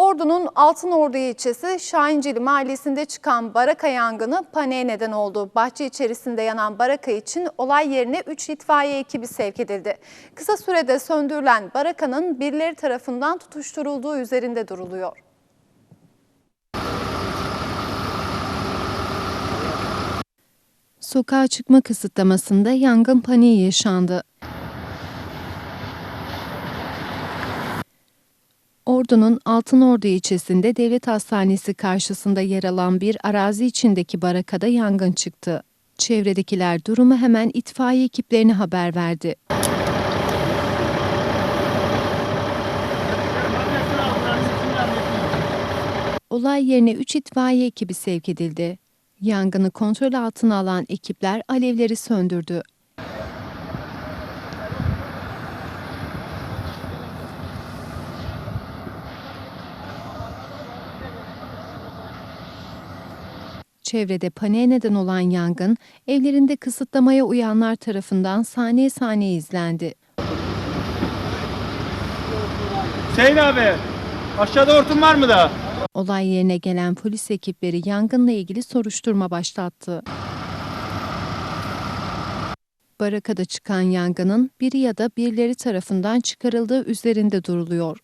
Ordu'nun Altınordu ilçesi Şahinceli mahallesinde çıkan baraka yangını paniğe neden oldu. Bahçe içerisinde yanan baraka için olay yerine 3 itfaiye ekibi sevk edildi. Kısa sürede söndürülen barakanın birileri tarafından tutuşturulduğu üzerinde duruluyor. Sokağa çıkma kısıtlamasında yangın paniği yaşandı. Ordu'nun Altınordu ilçesinde devlet hastanesi karşısında yer alan bir arazi içindeki barakada yangın çıktı. Çevredekiler durumu hemen itfaiye ekiplerine haber verdi. Olay yerine 3 itfaiye ekibi sevk edildi. Yangını kontrol altına alan ekipler alevleri söndürdü. Çevrede paniğe neden olan yangın, evlerinde kısıtlamaya uyanlar tarafından saniye saniye izlendi. Hüseyin abi aşağıda hortum var mı da? Olay yerine gelen polis ekipleri yangınla ilgili soruşturma başlattı. Barakada çıkan yangının biri ya da birileri tarafından çıkarıldığı üzerinde duruluyor.